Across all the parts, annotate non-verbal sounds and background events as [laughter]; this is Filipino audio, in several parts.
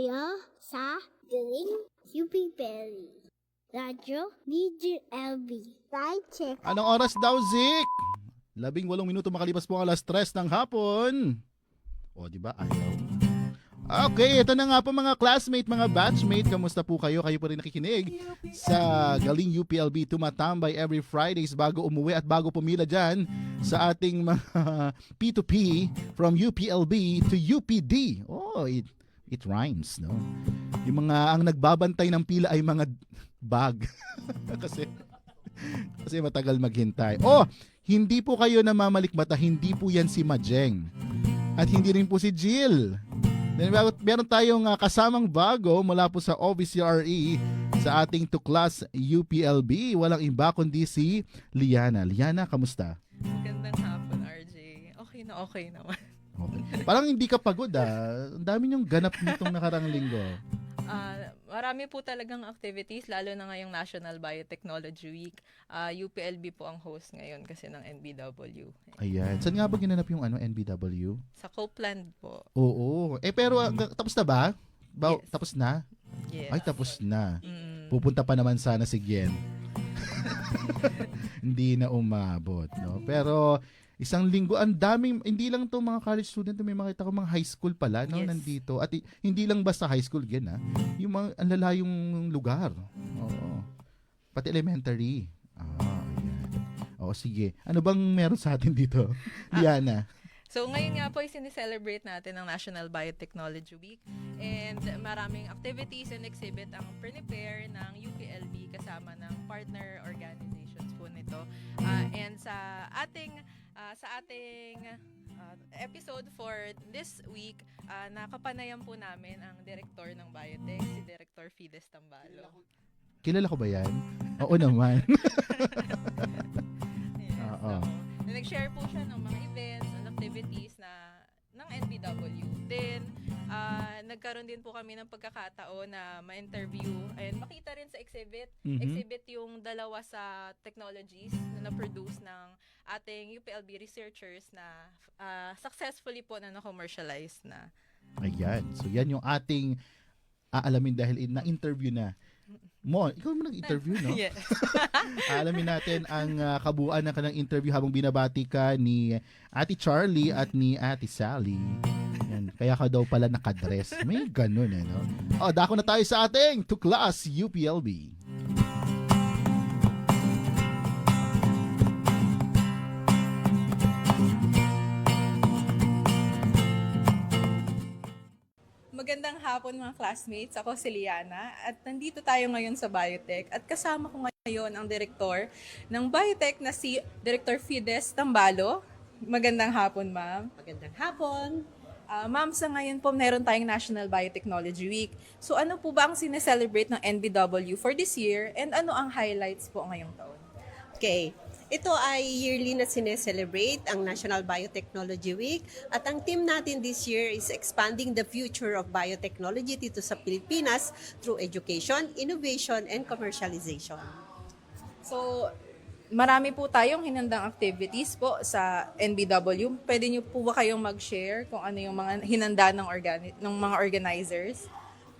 kayo sa Galing UP Belly. Radyo Major LB. Right check. Anong oras daw, Zik? Labing walong minuto makalipas po alas tres ng hapon. O, di ba? Ayaw. Okay, ito na nga po mga classmate, mga batchmate. Kamusta po kayo? Kayo po rin nakikinig sa Galing UPLB tumatambay every Fridays bago umuwi at bago pumila dyan sa ating mga [laughs] P2P from UPLB to UPD. Oh, it, rhymes, no? Yung mga ang nagbabantay ng pila ay mga bag. [laughs] kasi kasi matagal maghintay. Oh, hindi po kayo namamalikmata, hindi po yan si Majeng. At hindi rin po si Jill. Then meron, tayong ah, kasamang bago mula po sa OVCRE sa ating tuklas UPLB. Walang iba kundi si Liana. Liana, kamusta? Magandang hapon, RJ. Okay na okay naman. Okay. [laughs] Parang hindi ka pagod ah. Ang dami niyong ganap nitong nakarang linggo. Ah, marami po talagang activities, lalo na ngayong National Biotechnology Week. Ah, UPLB po ang host ngayon kasi ng NBW. Ayan. Saan nga ba ginanap yung ano, NBW? Sa Copeland po. Oo. Eh pero ah, tapos na ba? ba Yes. Tapos na? Yes. Ay, tapos na. Mm, Pupunta pa naman sana si Gien. [laughs] hindi na umabot, no? Pero isang linggo, ang daming, hindi lang to mga college student, may makita ko mga high school pala, no, Yes. nandito. At hindi lang basta high school, Gien, ha? Yung mga, ang lalayong lugar. Oo. Pati elementary. Ah, ayan. Oo, sige. Ano bang meron sa atin dito? [laughs] [laughs] Liana. So ngayon nga po ay sineselebrate natin ang National Biotechnology Week and maraming activities and exhibit ang prepare ng UPLB kasama ng partner organizations ah, sa ating ah, episode for this week, ah, nakapanayan po namin ang director ng Biotech, si Director Fides Tambalo. Kilala ko ba yan? Oo naman. [laughs] [laughs] Yes, Oo. so, nag-share po siya ng mga events and activities na ng NBW. Then, ah, nagkaroon din po kami ng pagkakataon na ma-interview and makita rin sa exhibit. Mhm. Exhibit yung dalawa sa technologies na na-produce ng ating UPLB researchers na ah, successfully po na na-commercialize na. Ayan. So yan yung ating aalamin dahil in- na-interview na. Mo, ikaw mo nag-interview, no? Yes. [laughs] Aalamin natin ang ah, kabuuan ng kanilang interview habang binabati ka ni Ate Charlie at ni Ate Sally. Yan. Kaya ka daw pala nakadress. May ganun eh, no? O, dako na tayo sa ating Tuklas UPLB. Magandang hapon mga classmates. Ako si Liana at nandito tayo ngayon sa Biotech at kasama ko ngayon ang direktor ng Biotech na si Director Fides Tambalo. Magandang hapon, ma'am. Magandang hapon. Ah, ma'am, sa ngayon po meron tayong National Biotechnology Week. So ano po ba ang sineselebrate ng NBW for this year and ano ang highlights po ngayong taon? Okay. Ito ay yearly na sineselebrate ang National Biotechnology Week at ang team natin this year is expanding the future of biotechnology dito sa Pilipinas through education, innovation, and commercialization. So, marami po tayong hinandang activities po sa NBW. Pwede niyo po ba kayong mag-share kung ano yung mga hinanda ng, organi- ng mga organizers?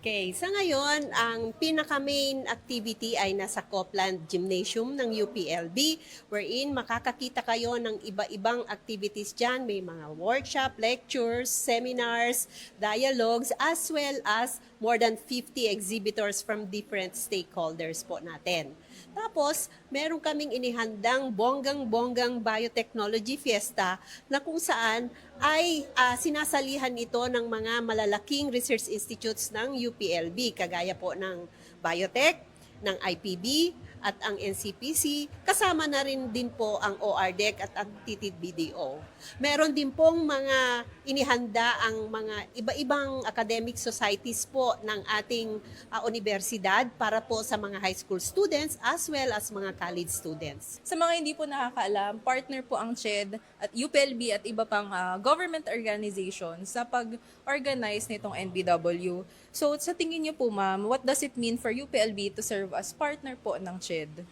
Okay, sa ngayon, ang pinaka-main activity ay nasa Copland Gymnasium ng UPLB wherein makakakita kayo ng iba-ibang activities dyan. May mga workshop, lectures, seminars, dialogues, as well as more than 50 exhibitors from different stakeholders po natin. Tapos, meron kaming inihandang bonggang-bonggang biotechnology fiesta na kung saan ay ah, sinasalihan ito ng mga malalaking research institutes ng UPLB, kagaya po ng Biotech, ng IPB, at ang NCPC, kasama na rin din po ang ORDEC at ang TTBDO. Meron din pong mga inihanda ang mga iba-ibang academic societies po ng ating ah, universidad para po sa mga high school students as well as mga college students. Sa mga hindi po nakakaalam, partner po ang CHED at UPLB at iba pang ah, government organizations sa pag-organize nitong NBW. So, sa tingin niyo po, ma'am, what does it mean for UPLB to serve as partner po ng CHED?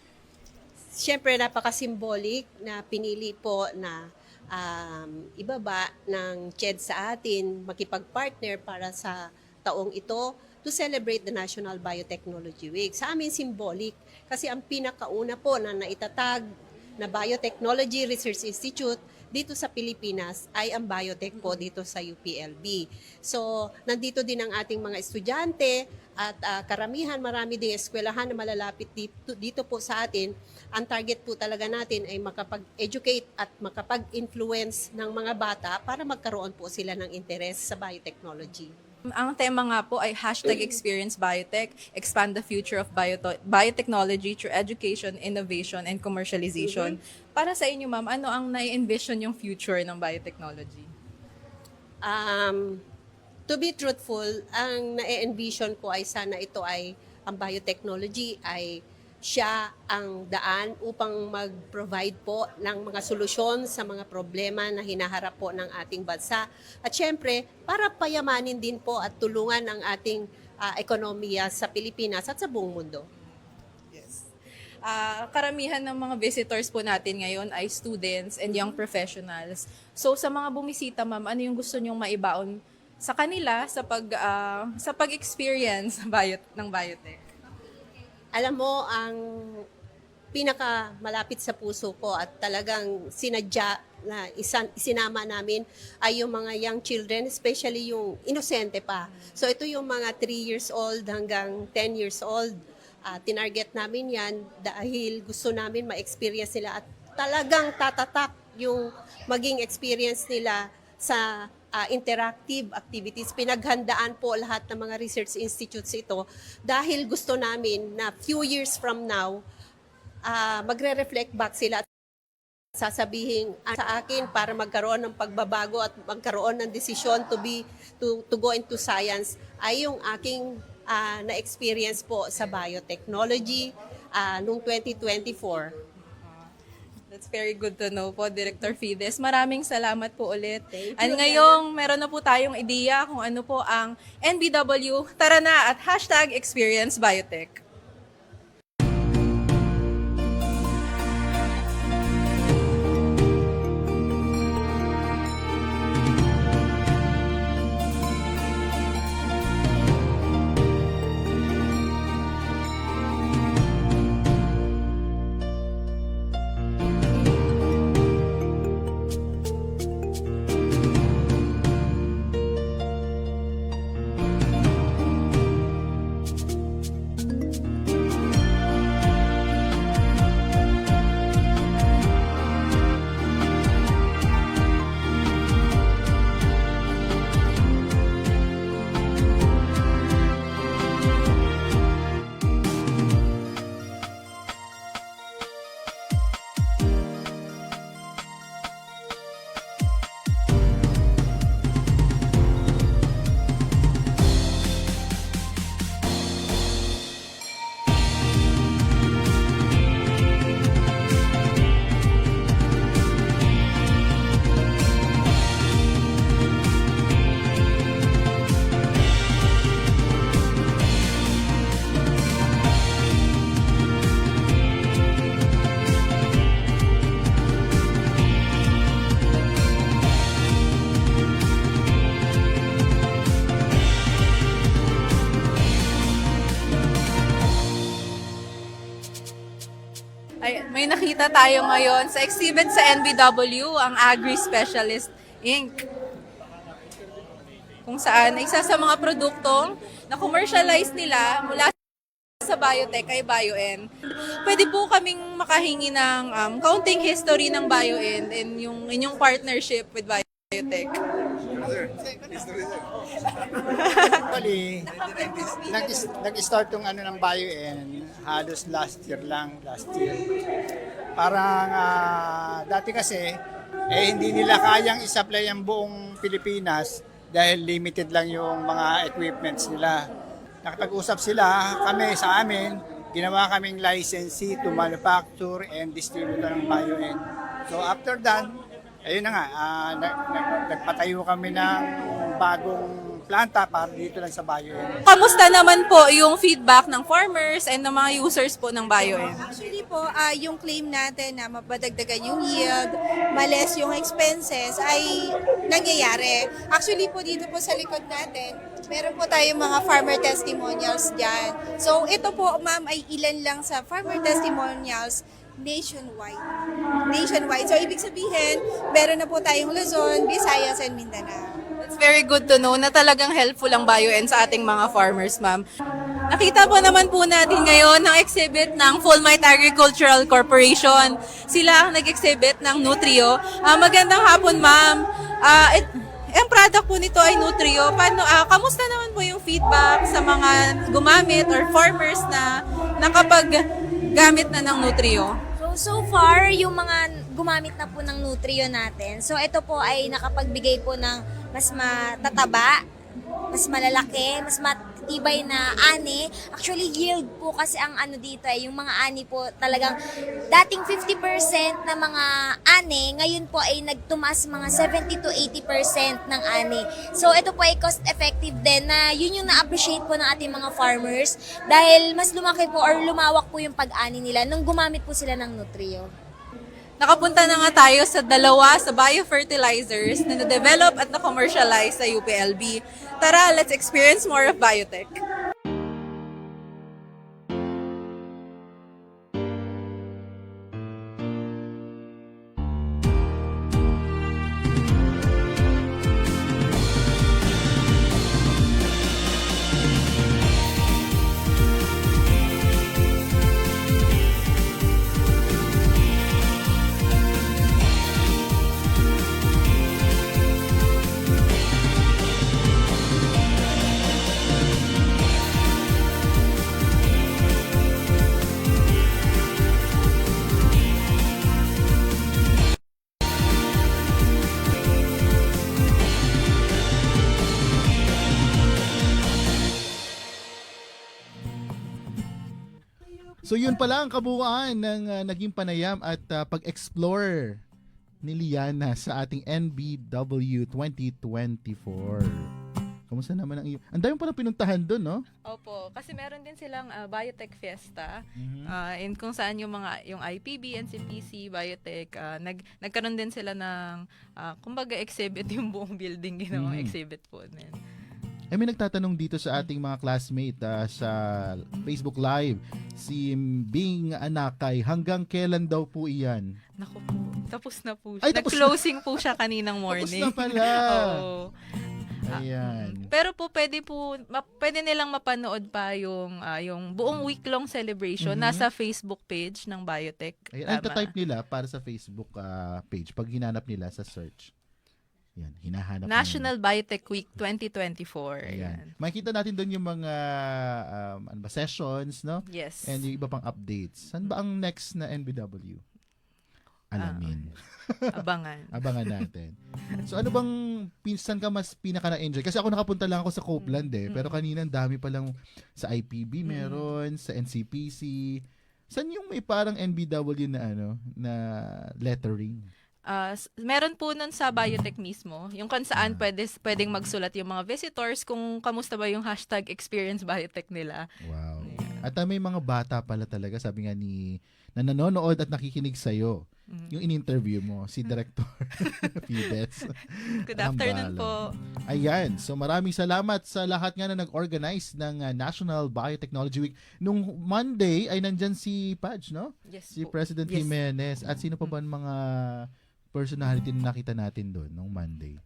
Siyempre, napaka-symbolic na pinili po na um, ibaba ng CHED sa atin, makipag-partner para sa pagkakataong ito to celebrate the National Biotechnology Week. Sa amin, symbolic. Kasi ang pinakauna po na naitatag na Biotechnology Research Institute dito sa Pilipinas ay ang biotech po dito sa UPLB. So, nandito din ang ating mga estudyante at ah, karamihan, marami ding eskwelahan na malalapit dito, dito po sa atin. Ang target po talaga natin ay makapag-educate at makapag-influence ng mga bata para magkaroon po sila ng interes sa biotechnology. Ang tema nga po ay hashtag Experience Biotech, expand the future of bioto- biotechnology through education, innovation, and commercialization. Para sa inyo, ma'am, ano ang nai-envision yung future ng biotechnology? Um, to be truthful, ang na-envision ko ay sana ito ay ang biotechnology ay siya ang daan upang mag-provide po ng mga solusyon sa mga problema na hinaharap po ng ating bansa. At syempre, para payamanin din po at tulungan ang ating ah, ekonomiya sa Pilipinas at sa buong mundo. Ah, karamihan ng mga visitors po natin ngayon ay students and young professionals. So sa mga bumisita, ma'am, ano yung gusto nyong maibaon sa kanila sa pag ah, sa pag-experience [laughs] ng biotech? Alam mo, ang pinaka malapit sa puso ko at talagang sinadya na isan, isinama namin ay yung mga young children, especially yung inosente pa. So ito yung mga 3 years old hanggang 10 years old. Ah, tinarget namin yan dahil gusto namin ma-experience nila at talagang tatatak yung maging experience nila sa ah, interactive activities. Pinaghandaan po lahat ng mga research institutes ito dahil gusto namin na few years from now, ah, magre-reflect back sila at sasabihin sa akin para magkaroon ng pagbabago at magkaroon ng desisyon to be to to go into science ay yung aking ah, na-experience po sa biotechnology ah, noong 2024. That's very good to know po, Director Fides. Maraming salamat po ulit. Thank At ngayong meron na po tayong ideya kung ano po ang NBW. Tara na at hashtag Experience Biotech. Ay, may nakita tayo ngayon sa exhibit sa NBW, ang Agri Specialist Inc. Kung saan isa sa mga produktong na commercialize nila mula sa biotech ay BioN. Pwede po kaming makahingi ng um, counting history ng BioN and yung inyong partnership with biotech. Actually, nag- nag-start yung ano ng BioN halos last year lang, last year. Parang ah, dati kasi, eh hindi nila kayang i-supply ang buong Pilipinas dahil limited lang yung mga equipments nila. Nakapag-usap sila, kami sa amin, ginawa kaming licensee to manufacture and distributor ng BioN. So after that, ayun na nga, ah, nag- nag- nagpatayo kami ng bagong planta para dito lang sa BioN. Kamusta naman po yung feedback ng farmers and ng mga users po ng BioN? Actually po, ah, yung claim natin na mapadagdagan yung yield, males yung expenses, ay nangyayari. Actually po dito po sa likod natin, Meron po tayong mga farmer testimonials dyan. So ito po, ma'am, ay ilan lang sa farmer testimonials nationwide. Nationwide. So ibig sabihin, meron na po tayong Luzon, Visayas, and Mindanao. It's very good to know na talagang helpful ang BioN sa ating mga farmers, ma'am. Nakita po naman po natin ngayon ng exhibit ng Full Might Agricultural Corporation. Sila ang nag-exhibit ng Nutrio. Ah, magandang hapon, ma'am. Ah, it, ang product po nito ay Nutrio. Paano, ah, kamusta naman po yung feedback sa mga gumamit or farmers na nakapag-gamit na ng Nutrio? So, far, yung mga gumamit na po ng Nutrio natin, so ito po ay nakapagbigay po ng mas matataba, mas malalaki, mas matibay na ani. Actually, yield po kasi ang ano dito eh, yung mga ani po talagang dating 50% na mga ani, ngayon po ay nagtumas mga 70 to 80% ng ani. So, ito po ay cost effective din na yun yung na-appreciate po ng ating mga farmers dahil mas lumaki po or lumawak po yung pag-ani nila nung gumamit po sila ng Nutrio. Nakapunta na nga tayo sa dalawa sa biofertilizers na na-develop at na-commercialize sa UPLB. Tara, let's experience more of biotech. Yun pala ang kabuuan ng ah, naging panayam at ah, pag-explore ni Liana sa ating NBW 2024. Kamusta naman ang iyo? Ang dami pa na pinuntahan doon, no? Opo, kasi meron din silang ah, Biotech Fiesta ah, in kung saan yung mga yung IPB, NCPC, Biotech ah, nag nagkaroon din sila ng ah, kumbaga exhibit yung buong building ginawang Mhm. exhibit po din. Eh may nagtatanong dito sa ating mga classmate ah, sa Facebook Live, si Bing Anakay, hanggang kailan daw po iyan? Naku po, tapos na po siya. Ay, tapos na. Nag-closing po siya kaninang morning. [laughs] Tapos na pala. [laughs] Oo. Ayan. Pero po pwede po pwede nilang mapanood pa yung ah, yung buong week-long celebration Mhm. nasa Facebook page ng Biotech. Ayan, ang type nila para sa Facebook ah, page pag hinanap nila sa search. Yan, hinahanap. National Biotech Week 2024. Ayan. Ayan. Makikita natin doon yung mga um, ano ba, sessions, no? Yes. And yung iba pang updates. Saan ba ang next na NBW? Alamin. Abangan. [laughs] Abangan natin. So ano bang pinsan ka mas pinaka na-enjoy? Kasi ako nakapunta lang ako sa Copeland eh. Pero kanina ang dami pa lang sa IPB meron, sa NCPC. Saan yung may parang NBW na ano, na lettering? Ah, s- meron po nun sa Biotech mismo, yung kung saan Ah. pwede, pwedeng magsulat yung mga visitors kung kamusta ba yung hashtag experience biotech nila. Wow. At ah, may mga bata pala talaga, sabi nga ni na nanonood at nakikinig sa'yo. Mm. Yung in-interview mo, si Director [laughs] Fides. [laughs] Good afternoon po. Ayan. So maraming salamat sa lahat nga na nag-organize ng uh, National Biotechnology Week. Nung Monday ay nandyan si Paj, no? Yes Si po. President Yes. Jimenez. At sino pa ba ang mga personality na nakita natin doon nung Monday?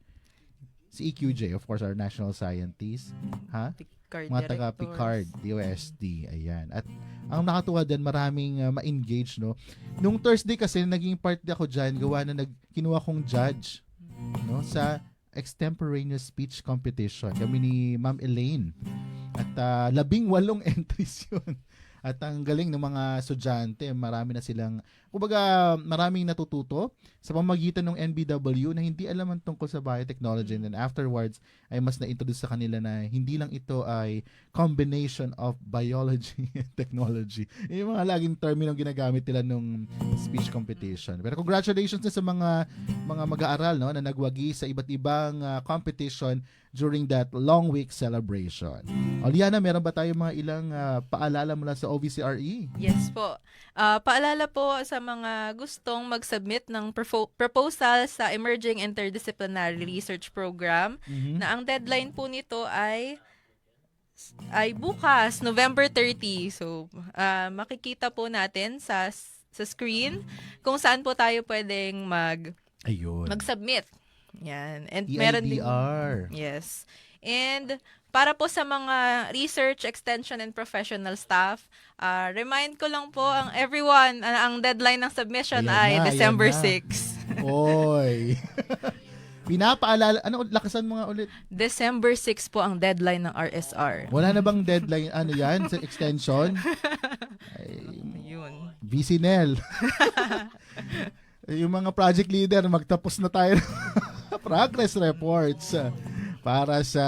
Si EQJ, of course, our national scientist. Ha? Picard Mga taga directors. Picard, DOSD. Ayan. At ang nakatuwa dyan, maraming uh, ma-engage, no? Nung Thursday kasi, naging part ako dyan, gawa na nag, kinuha kong judge, no? Sa extemporaneous speech competition. Kami ni Ma'am Elaine. At ah, labing walong [laughs] entries yun. At ang galing ng mga estudyante, marami na silang, kumbaga maraming natututo sa pamagitan ng NBW na hindi alam ang tungkol sa biotechnology and then afterwards ay mas na-introduce sa kanila na hindi lang ito ay combination of biology [laughs] and technology. Yun Yung mga laging terminong ginagamit nila nung speech competition. Pero congratulations na sa mga mga mag-aaral no na nagwagi sa iba't ibang ah, competition during that long week celebration. O Liana, meron ba tayo mga ilang ah, paalala mula sa OVCRE. Yes po. Ah, paalala po sa mga gustong mag-submit ng proposal sa Emerging Interdisciplinary Research Program Mhm. na ang deadline po nito ay ay bukas, November 30. So, ah, makikita po natin sa sa screen kung saan po tayo pwedeng mag Ayun. mag-submit. Yan. And E meron din EIDR. Yes. And para po sa mga research, extension, and professional staff, ah, remind ko lang po ang everyone, ah, ang deadline ng submission Ayan ay na, December na. 6. Oy. [laughs] Pinapaalala, ano, lakasan mo nga ulit. December 6 po ang deadline ng RSR. Wala na bang deadline, ano yan, sa extension? Ay, [laughs] Yun. VCNL. [laughs] yung mga project leader, magtapos na tayo progress reports para sa...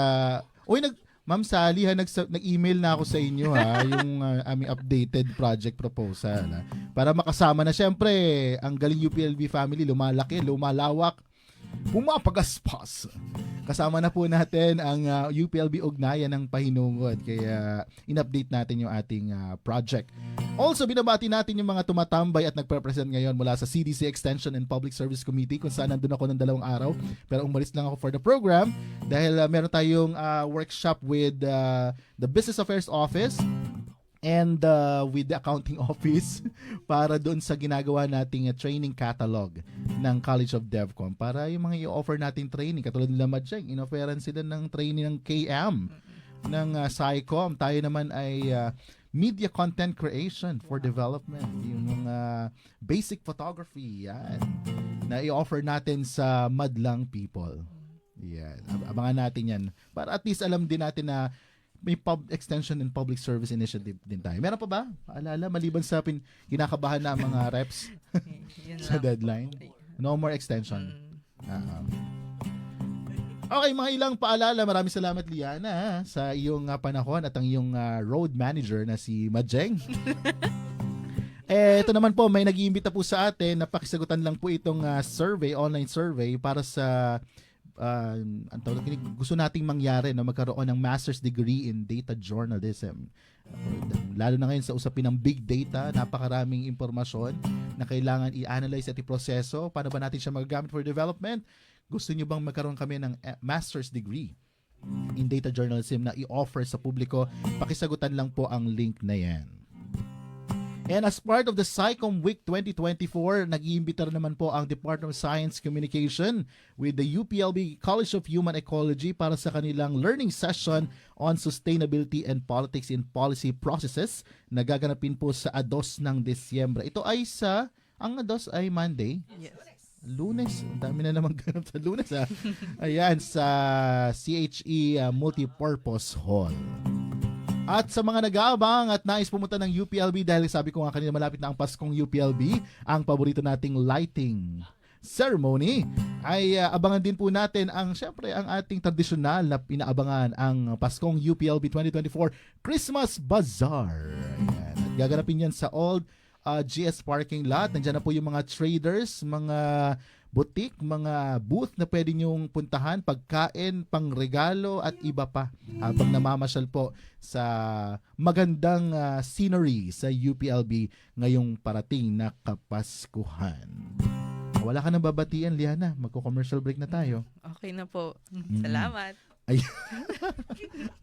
Uy, nag, Ma'am Sally, ha, nag, nag-email na ako sa inyo ha, [laughs] yung uh, aming updated project proposal. Ha, para makasama na, syempre, ang galing UPLB family, lumalaki, lumalawak, pumapagaspas. Kasama na po natin ang uh, UPLB Ugnayan ng Pahinungod. Kaya in-update natin yung ating uh, project. Also, binabati natin yung mga tumatambay at nagpe-present ngayon mula sa CDC Extension and Public Service Committee kung saan nandun ako ng dalawang araw. Pero umalis lang ako for the program dahil uh, meron tayong uh, workshop with uh, the Business Affairs Office and uh, with the accounting [laughs] office para doon sa ginagawa nating uh, training catalog ng College of DevCom para yung mga i-offer nating training. Katulad nila Madjeng in-offeran sila ng training ng KM ng uh, SciCom tayo naman ay uh, media content creation for development. Yung mga basic photography yan na i-offer natin sa madlang people. Yan Ab- abangan natin yan. Para at least alam din natin na may pub extension and public service initiative din tayo. Meron pa ba? Paalala, maliban sa pin, kinakabahan na mga [laughs] reps sa deadline. No more extension. Mm. Ah. okay, mga ilang paalala. Maraming salamat, Liana, sa iyong ah, panahon at ang iyong ah, road manager na si Majeng. [laughs] eh, ito naman po, may nag-iimbita po sa atin na pakisagutan lang po itong ah, survey, online survey para sa uh, ang tawag natin, gusto nating mangyari na magkaroon ng master's degree in data journalism. Lalo na ngayon sa usapin ng big data, napakaraming impormasyon na kailangan i-analyze at i-proseso. Paano ba natin siya magagamit for development? Gusto nyo bang magkaroon kami ng eh, master's degree in data journalism na i-offer sa publiko? Pakisagutan lang po ang link na yan. And as part of the SciComm Week 2024, nag-iimbita naman po ang Department of Science Communication with the UPLB College of Human Ecology para sa kanilang learning session on sustainability and politics in policy processes na gaganapin po sa ADOS ng Disyembre. Ito ay sa, ang ADOS ay Monday, Yes. Lunes. Ang dami na naman [laughs] ganap sa Lunes ha. Ayan, sa CHE uh, Multipurpose Hall. At sa mga nag-aabang at nais pumunta ng UPLB dahil sabi ko nga kanina malapit na ang Paskong UPLB, ang paborito nating lighting ceremony ay uh, abangan din po natin ang syempre ang ating tradisyonal na pinaabangan ang Paskong UPLB 2024 Christmas Bazaar. Ayan. At gaganapin yan sa Old uh, GS parking lot. Nandiyan na po yung mga traders, mga butik, mga booth na pwede nyong puntahan, pagkain, pangregalo at iba pa habang namamasyal po sa magandang ah, scenery sa UPLB ngayong parating na Kapaskuhan. Wala ka nang babatian, Liana. Magko-commercial break na tayo. Okay na po. Mm. Salamat. [laughs]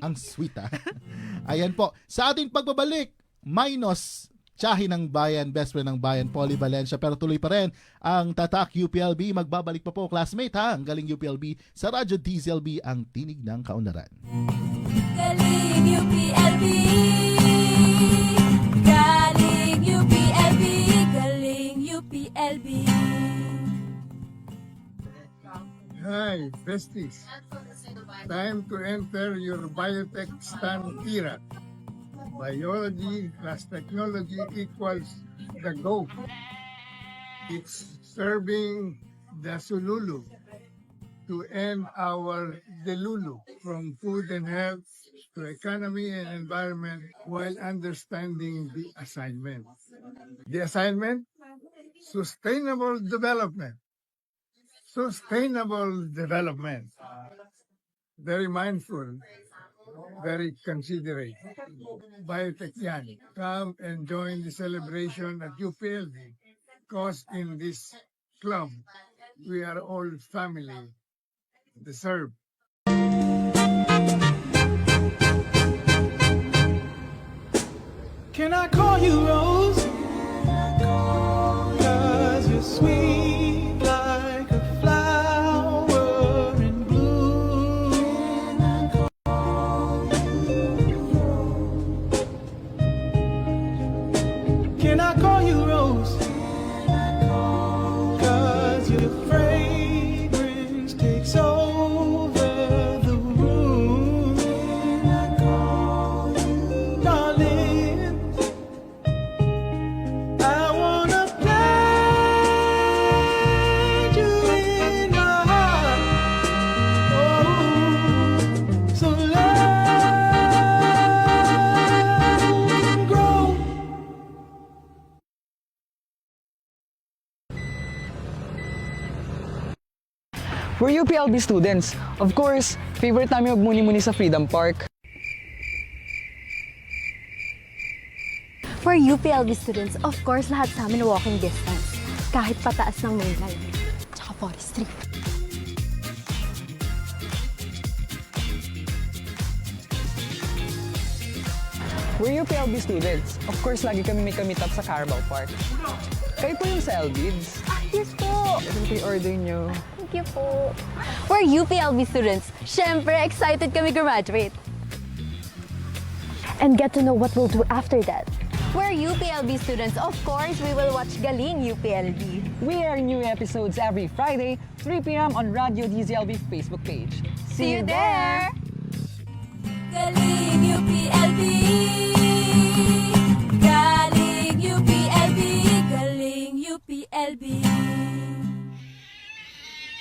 Ang sweet ah. Ayan po. Sa ating pagbabalik, minus Tsahi ng Bayan, best friend ng Bayan, Polly Valencia. Pero tuloy pa rin ang Tatak UPLB. Magbabalik pa po, classmate ha. Ang galing UPLB sa Radyo DZLB, ang tinig ng kaunlaran. Galing UPLB Galing UPLB Galing UPLB Hi, besties. Time to enter your biotech STEM era. Biology plus technology equals the go. It's serving the Sululu to end our delulu from food and health to economy and environment while understanding the assignment. The assignment? Sustainable development sustainable development. Very mindful very considerate. Biotech. Come and join the celebration at UPLD because in this club, we are all family. Deserve. Can I call you Rose? UPLB students. Of course, favorite namin magmuni-muni sa Freedom Park. For UPLB students, of course, lahat sa amin walking distance. Kahit pataas ng mainland. Tsaka forestry. We're UPLB students. Of course, lagi kami may kamit up sa Carabao Park. Kayo po yung sa LBIDS. Yes po! Order nyo. Thank you po. We're UPLB students. Siyempre, excited kami graduate. And get to know what we'll do after that. We're UPLB students. Of course, we will watch Galing UPLB. We air new episodes every Friday, 3 p.m. on Radio DZLB Facebook page. See you there! Galing UPLB Galing UPLB Galing UPLB